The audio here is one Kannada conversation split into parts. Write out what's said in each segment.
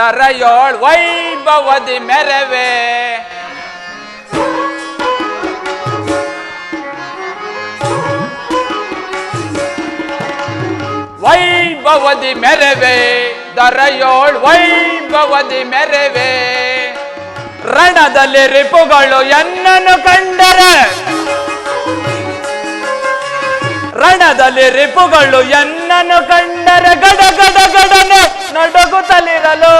ದರಯೋಳ್ ವೈಭವದಿ ಮೆರವೆ. ವೈಭವದಿ ಮೆರವೆ ದರಯೋಳ್ ವೈಭವದಿ ಮೆರವೆ. ರಣದಲ್ಲಿ ರಿಪುಗಳು ಎನ್ನನ್ನು ಕಂಡರೆ. ರಣದಲ್ಲಿ ರಿಪುಗಳು ಎನ್ನನ್ನು ಕಂಡರೆ ಗಡ ಗಡ ಗಡನೆ ನಡುಗುತ್ತಲಿರಲು.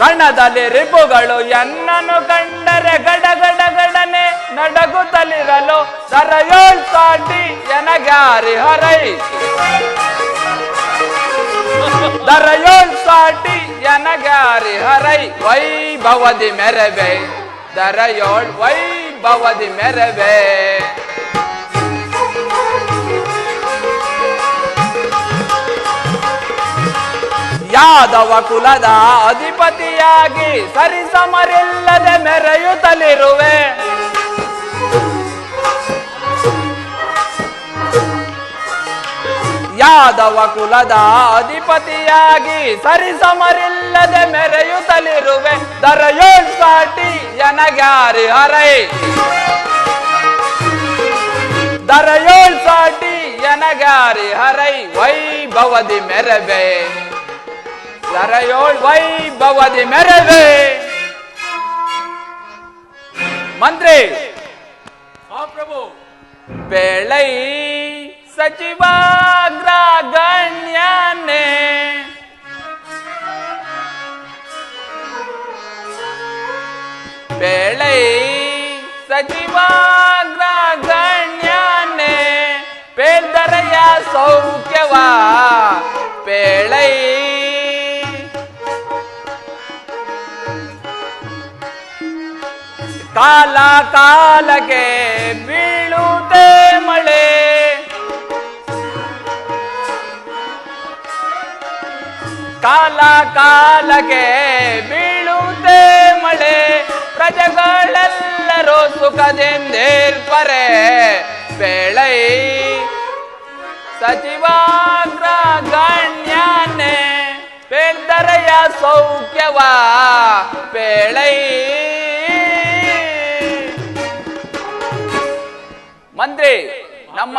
ರಣದಲ್ಲಿ ರಿಪುಗಳು ಎನ್ನನ್ನು ಕಂಡರೆ ಗಡ ಗಡ ಗಡನೆ ನಡಗುತ್ತಲಿರಲು. ಸರಯೋಳ್ ಸಾಟಿ ಎನಗಾರಿ ಹೊರೈ. ದರಯೋಳ್ ಸಾಟಿ ಎನಗಾರಿ ಹರೈ. ವೈಭವದಿ ಮೆರವೆ. ದರಯೋಳ್ ವೈಭವದಿ ಮೆರವೆ. ಯಾದವ ಕುಲದ ಅಧಿಪತಿಯಾಗಿ ಸರಿಸಮರಿಲ್ಲದೆ ಮೆರೆಯುತ್ತಲಿರುವೆ. ಯಾದವ ಕುಲದ ಅಧಿಪತಿಯಾಗಿ ಸರಿಸಮರಿಲ್ಲದೆ ಮೆರೆಯುತ್ತಲಿರುವೆ. ದರಯೋಳ್ ಸಾಟಿ ಯನಗಾರಿ ಹರೈ. ದರಯೋಳ್ ಸಾಟಿ ಯನಗಾರಿ ಹರೈ. ವೈಭವದಿ ಮೆರವೆ. ದರಯೋಳ್ ವೈಭವದಿ ಮೆರವೆ. ಮಂತ್ರಿ. ಪ್ರಭು ಬೆಳೈ ಸಚಿವಾಗ್ರಗಣ್ಯನೆ ಬೆಳೈ ಸಚಿವಾಗ್ರಗಣ್ಯನೆ ಪೇದರಯ ಸೌಖ್ಯವಾ ಪೇಳೈ ಕಾಲ ಕಾಲಕ್ಕೆ ಕಾಲ ಕಾಲಕ್ಕೆ ಬೀಳುತ್ತೆ ಮಳೆ. ಪ್ರಜೆಗಳೆಲ್ಲರೂ ಸುಖದಿಂದೇರ್ಪರೆ. ಬೆಳೈ ಸಚಿವಾಗ್ರ ಗಣ್ಯನೆ. ಪೇಳ್ದರೆಯ ಸೌಖ್ಯವ ಬೆಳೈ. ಮಂತ್ರಿ ನಮ್ಮ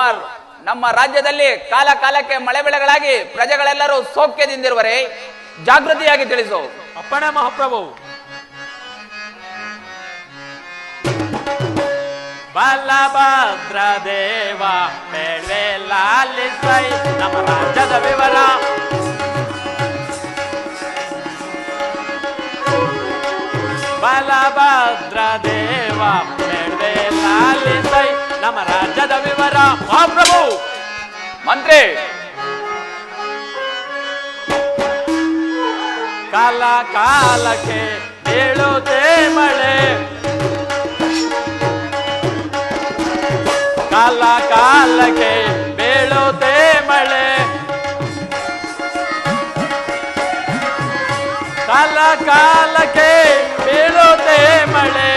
ನಮ್ಮ ರಾಜ್ಯದಲ್ಲಿ ಕಾಲ ಕಾಲಕ್ಕೆ ಮಳೆ ಬೆಳೆಗಳಾಗಿ ಪ್ರಜೆಗಳೆಲ್ಲರೂ ಸೌಖ್ಯದಿಂದಿರುವರೆ, ಜಾಗೃತಿಯಾಗಿ ತಿಳಿಸು. ಅಪ್ಪಣೆ ಮಹಾಪ್ರಭು. ಬಲಭದ್ರ ದೇವ ಬೆಳೆ ಲಾಲಿಸೈ ನಮ್ಮ ರಾಜ್ಯದ ವಿವರ. ಬಲಭದ್ರ ದೇವ ಬೆಳೆ ಲಾಲಿಸೈ ನಮ್ಮ ರಾಜ್ಯದ ವಿವರ ಮಹಾಪ್ರಭು ಮಂತ್ರಿ! ಕಾಲ ಕಾಲಕ್ಕೆ ಬೀಳುತ್ತೆ ಮಳೆ. ಕಾಲ ಕಾಲಕ್ಕೆ ಬೀಳುತ್ತೆ ಮಳೆ. ಕಾಲ ಕಾಲಕ್ಕೆ ಬೀಳುತ್ತೆ ಮಳೆ.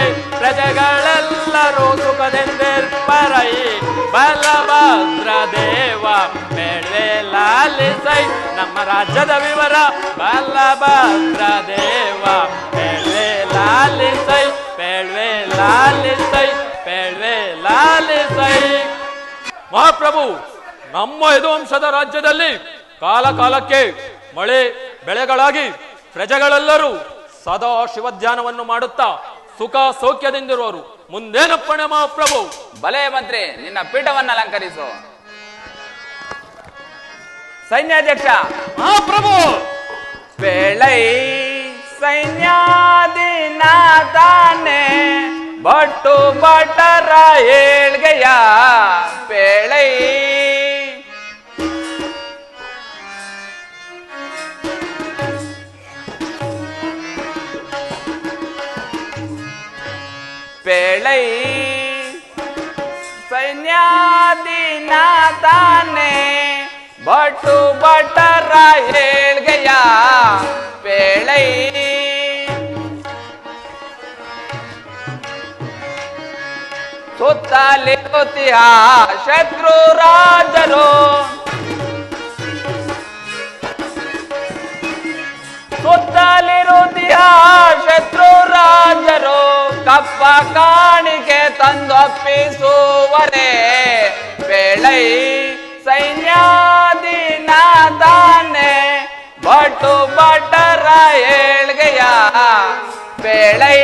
ಪ್ರಜೆಗಳೆಲ್ಲರೂ ಸುಖದಿಂದಿರ್ಪರೈ ಬಲಭದ್ರ ದೇವ ಬೇಡ್ವೆ ಲಾಲಿಸೈ ನಮ್ಮ ರಾಜ್ಯದ ವಿವರ ಬಲಭದ್ರ ದೇವ ಬೇಡ್ವೆ ಲಾಲಿಸೈ ಬೇಡ್ವೆ ಲಾಲಿಸೈ ಬೇಡ್ವೆ ಲಾಲಿಸೈ ಮಹಾಪ್ರಭು, ನಮ್ಮ ಯದುವಂಶದ ರಾಜ್ಯದಲ್ಲಿ ಕಾಲ ಕಾಲಕ್ಕೆ ಮಳೆ, ಬೆಳೆಗಳಾಗಿ ಪ್ರಜೆಗಳೆಲ್ಲರೂ ಸದಾ ಶಿವಧ್ಯಾನವನ್ನು ಮಾಡುತ್ತಾ ಸುಖ ಸೌಖ್ಯದಿಂದಿರುವರು ಮುಂದೇನಪ್ಪಣೆ ಮಹಾಪ್ರಭು? ಬಲೆ ಮಂತ್ರಿ ನಿನ್ನ ಪೀಠವನ್ನು ಅಲಂಕರಿಸು. ಸೈನ್ಯಾಧ್ಯಕ್ಷ. ಮಹಾಪ್ರಭು! ಬೆಳೈ ಸೈನ್ಯಾದಿನಾಥಾನೆ ಬಟ್ಟು ಬಟರ ಏಳ್ಗೆಯ ತಾನೆ ಬಟು ಬಟರ ಹೇಳ್ಗೆಯ ಪೇಳೈ ಸುತ್ತಲಿರುತ್ತಿಯ ಶತ್ರು ರಾಜರು. ಸುತ್ತಲಿರುತ್ತಿಯ ಶತ್ರು ರಾಜರು ಕಪ್ಪ ಕಾಣಿಕೆ ತಂದೊಪ್ಪಿಸುವರೇ. ಬೇಳೈ ಸೈನ್ಯಾದಿನ ತಾನೆ ಭಟು ಬಟರ ಏಳ್ಗೆಯ ಬೆಳೈ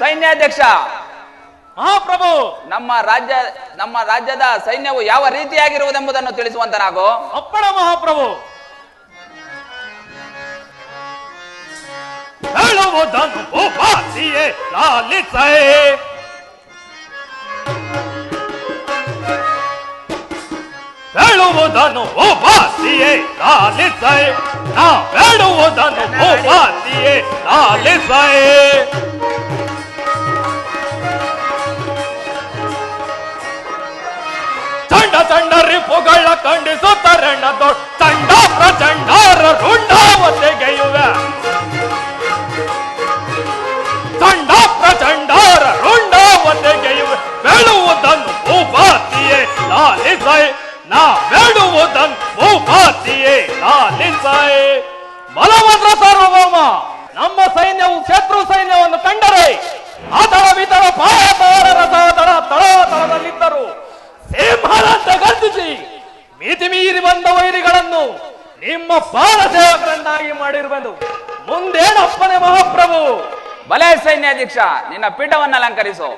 ಸೈನ್ಯಾಧ್ಯಕ್ಷ ಮಹಾಪ್ರಭು! ನಮ್ಮ ರಾಜ್ಯ ನಮ್ಮ ರಾಜ್ಯದ ಸೈನ್ಯವು ಯಾವ ರೀತಿಯಾಗಿರುವುದೆಂಬುದನ್ನು ತಿಳಿಸುವಂತನಾಗು. ಅಪ್ಪಣ ಮಹಾಪ್ರಭು! ಹೇಳುವುದನ್ನು ಉಪಾಸಿಯೇ ಲಾಲಿಸೈ ಹೇಳುವುದನ್ನು ಉಪಾಸಿಯೇ ಲಾಲಿಸೈ ನಾ ಹೇಳುವುದನ್ನು ಉಪಾಸಿಯೇ ಲಾಲಿಸೈ ಚಂಡ ಚಂಡ ರಿಪುಗಳ ಖಂಡಿಸುತ್ತರೆಣ್ಣ ದೊಡ್ಡ ಮಾಡಿರುವೆನು ಮುಂದೇನಪ್ಪನೆ ಮಹಾಪ್ರಭು? ಬಲೆ ಸೈನ್ಯಾಧ್ಯಕ್ಷ ನಿನ್ನ ಪೀಠವನ್ನು ಅಲಂಕರಿಸು.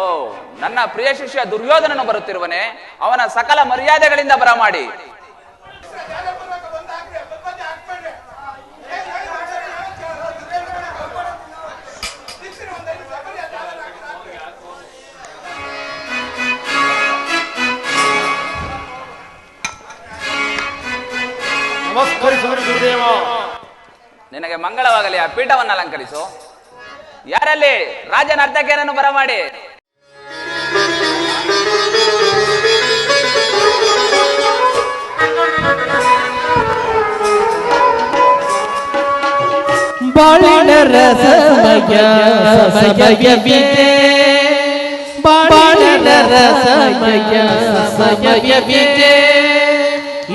ಓ ನನ್ನ ಪ್ರಿಯ ಶಿಷ್ಯ ದುರ್ಯೋಧನನು ಬರುತ್ತಿರುವನೆ ಅವನ ಸಕಲ ಮರ್ಯಾದೆಗಳಿಂದ ಬರಮಾಡಿ. ನಿನಗೆ ಮಂಗಳವಾಗಲಿ ಆ ಪೀಠವನ್ನು ಅಲಂಕರಿಸು. ಯಾರಲ್ಲಿ? ರಾಜನ ಅರ್ಧಕೇನನ್ನು ಬರಮಾಡಿ. ಬಾಳಿನ ಸಮಯವಿದೆ ಸಮಯವಿದೆ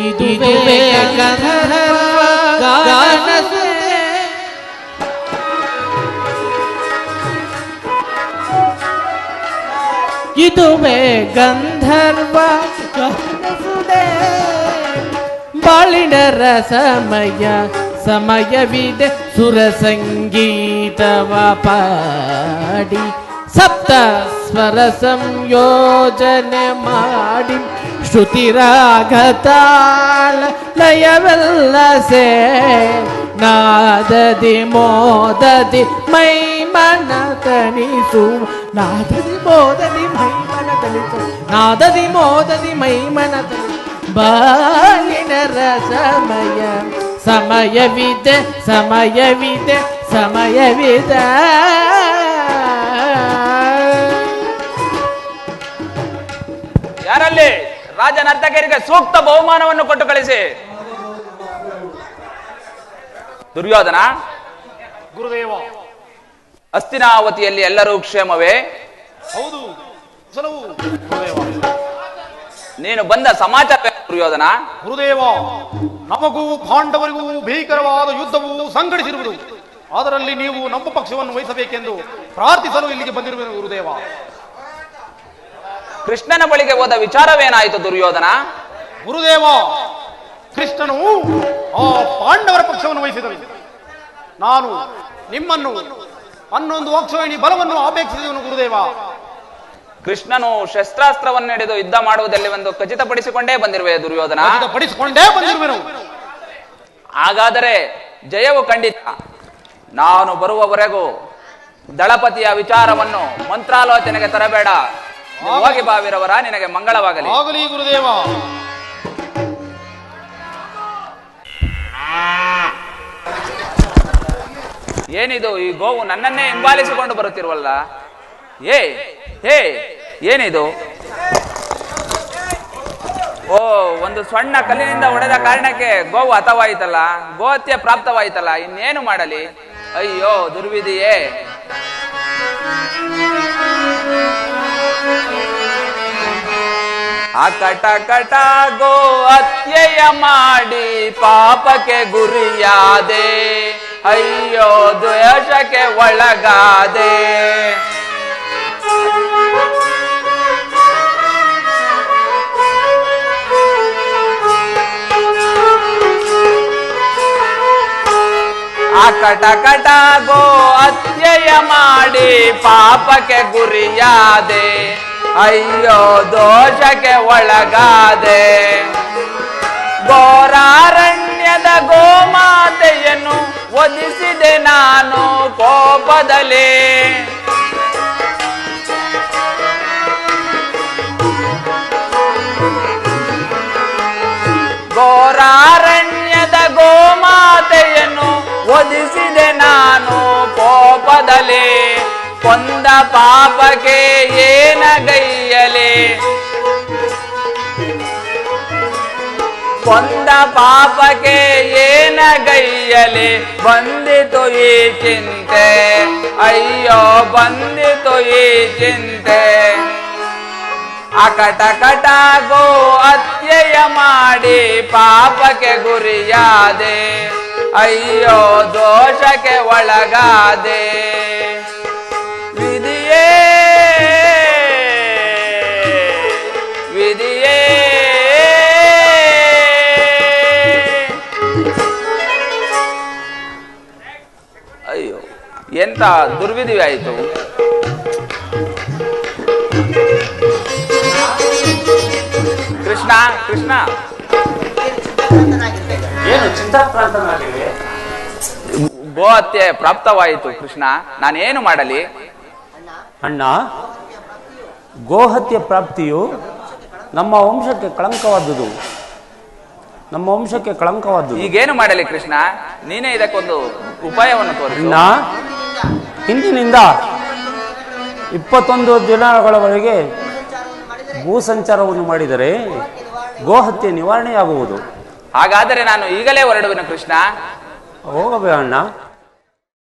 ಇದುವೇ ಗಂಧರ್ವ ಇದುವೇ ಗಂಧರ್ವ ಗಾನಸುದೆ ಬಾಳಿನ ರಸಮಯ ಸಮಯವಿದೆ ಸುರ ಸಂಗೀತವ ಪಾಡಿ ಸಪ್ತ ಸ್ವರ ಸಂಯೋಜನೆ ಮಾಡಿ ಶ್ರುತಿರಾಗ ತಾಳ ಲಯವೆಲ್ಲ ಸೇ ನಾದದಿ ಮೋದದಿ ಮೈ ಮನ ತಣಿಸು ನಾದದಿ ಮೋದದಿ ಮೈ ನಾದದಿ ಮೋದದಿ ಮೈ ಮನ ಬಾಲಿನ ರಸಮಯ. ಸಮಯವಿದೆ ಸಮಯವಿದೆ ಸಮಯವಿದೆ. ಯಾರಲ್ಲಿ? ರಾಜ ನರ್ತಕಿಯರಿಗೆ ಸೂಕ್ತ ಬಹುಮಾನವನ್ನು ಕೊಟ್ಟು ಕಳಿಸಿ. ದುರ್ಯೋಧನ ಗುರುದೇವ. ಅಸ್ತಿನಾವತಿಯಲ್ಲಿ ಎಲ್ಲರೂ ಕ್ಷೇಮವೇ? ಹೌದು. ಕುಶಲವು ಗುರುದೇವ. ನೀನು ಬಂದ ಸಮಾಚಾರ ದುರ್ಯೋಧನ. ಗುರುದೇವ ನಮಗೂ ಪಾಂಡವರಿಗೂ ಭೀಕರವಾದ ಯುದ್ಧವು ಸಂಘಟಿಸಿರುವುದು. ಅದರಲ್ಲಿ ನೀವು ನಮ್ಮ ಪಕ್ಷವನ್ನು ವಹಿಸಬೇಕೆಂದು ಪ್ರಾರ್ಥಿಸಲು ಇಲ್ಲಿಗೆ ಬಂದಿರುವ ಗುರುದೇವ. ಕೃಷ್ಣನ ಬಳಿಗೆ ಹೋದ ವಿಚಾರವೇನಾಯಿತು ದುರ್ಯೋಧನ? ಗುರುದೇವ ಕೃಷ್ಣನು ಆ ಪಾಂಡವರ ಪಕ್ಷವನ್ನು ವಹಿಸಿದನು. ನಾನು ನಿಮ್ಮನ್ನು ಹನ್ನೊಂದು ಅಕ್ಷೋಹಿಣಿ ಬಲವನ್ನು ಅಪೇಕ್ಷಿಸಿದನು ಗುರುದೇವ. ಕೃಷ್ಣನು ಶಸ್ತ್ರಾಸ್ತ್ರವನ್ನು ಹಿಡಿದು ಯುದ್ಧ ಮಾಡುವುದೆಲ್ಲವೆಂದು ಖಚಿತಪಡಿಸಿಕೊಂಡೇ ಬಂದಿರುವೆ ದುರ್ಯೋಧನ. ಪಡಿಸಿಕೊಂಡೇ ಬಂದಿರುವೆನು. ಹಾಗಾದರೆ ಜಯವು ಖಂಡಿತ. ನಾನು ಬರುವವರೆಗೂ ದಳಪತಿಯ ವಿಚಾರವನ್ನು ಮಂತ್ರಾಲೋಚನೆಗೆ ತರಬೇಡ. ಹೋಗಿ ಬಾವಿರವರ ನಿನಗೆ ಮಂಗಳವಾಗಲಿ. ಆಗಲಿ ಗುರುದೇವ. ಏನಿದು ಈ ಗೋವು ನನ್ನನ್ನೇ ಹಿಂಬಾಲಿಸಿಕೊಂಡು ಬರುತ್ತಿರುವಲ್ಲ? ಏ ಹೇ, ಏನಿದು? ಓ, ಒಂದು ಸಣ್ಣ ಕಲ್ಲಿನಿಂದ ಹೊಡೆದ ಕಾರಣಕ್ಕೆ ಗೋವು ಹತವಾಯಿತಲ್ಲ ಗೋಹತ್ಯೆ ಪ್ರಾಪ್ತವಾಯಿತಲ್ಲ, ಇನ್ನೇನು ಮಾಡಲಿ? ಅಯ್ಯೋ, ದುರ್ವಿಧಿಯೇ. ಅಕಟ ಕಟ ಗೋ ಹತ್ಯೆಯ ಮಾಡಿ ಪಾಪಕ್ಕೆ ಗುರಿಯಾದೆ, ಅಯ್ಯೋ, ದ್ವೇಷಕ್ಕೆ ಒಳಗಾದೆ. ಕಟ ಗೋ ಅತ್ಯಯ ಮಾಡಿ ಪಾಪಕ್ಕೆ ಗುರಿಯಾದೆ. ಅಯ್ಯೋ, ದೋಷಕ್ಕೆ ಒಳಗಾದೆ. ಘೋರಾರಣ್ಯದ ಗೋಮಾತೆಯನ್ನು ಒದಿಸಿದೆ ನಾನು ಕೋಪದಲ್ಲಿ. ಘೋರಾರಣ್ಯದ ಕೊಂದ ಪಾಪಕ್ಕೆ ಏನ ಏನಗೈಯಲೆ ಕೊಂದ ಪಾಪಕ್ಕೆ ಏನ ಗೈಯಲೆ? ಬಂದಿತು ಈ ಚಿಂತೆ, ಅಯ್ಯೋ ಬಂದಿತು ಈ ಚಿಂತೆ. ಅಕಟ ಕಟ ಗೋ ಹತ್ಯೆಯ ಮಾಡಿ ಪಾಪಕ್ಕೆ ಗುರಿಯಾದೆ, ಅಯ್ಯೋ ದೋಷಕ್ಕೆ ಒಳಗಾದೆ. ವಿಧಿಯೇ ಅಯ್ಯೋ ಎಂತ ದುರ್ವಿಧಿ ಆಯಿತು. ಕೃಷ್ಣ ಕೃಷ್ಣ. ಏನು ಚಿಂತಾಪ್ರಾಂತನಾಗಿದೆ ಗೋ ಹತ್ಯೆ ಪ್ರಾಪ್ತವಾಯಿತು ಕೃಷ್ಣ. ನಾನೇನು ಮಾಡಲಿ? ಅಣ್ಣ ಗೋಹತ್ಯೆ ಪ್ರಾಪ್ತಿಯು ನಮ್ಮ ವಂಶಕ್ಕೆ ಕಳಂಕವಾದುದು. ನಮ್ಮ ವಂಶಕ್ಕೆ ಕಳಂಕವಾದ್ದು. ಈಗೇನು ಮಾಡಲಿ ಕೃಷ್ಣ? ನೀನೇ ಇದಕ್ಕೊಂದು ಉಪಾಯವನ್ನು ತೋರಿಸು. ಅಣ್ಣ ಹಿಂದಿನಿಂದ ಇಪ್ಪತ್ತೊಂದು ದಿನಗಳವರೆಗೆ ಭೂ ಸಂಚಾರವನ್ನು ಮಾಡಿದರೆ ಗೋಹತ್ಯೆ ನಿವಾರಣೆಯಾಗುವುದು. ಹಾಗಾದರೆ ನಾನು ಈಗಲೇ ಹೊರಡುವೆನು ಕೃಷ್ಣ? ಹೋಗಬೇಕು ಅಣ್ಣ.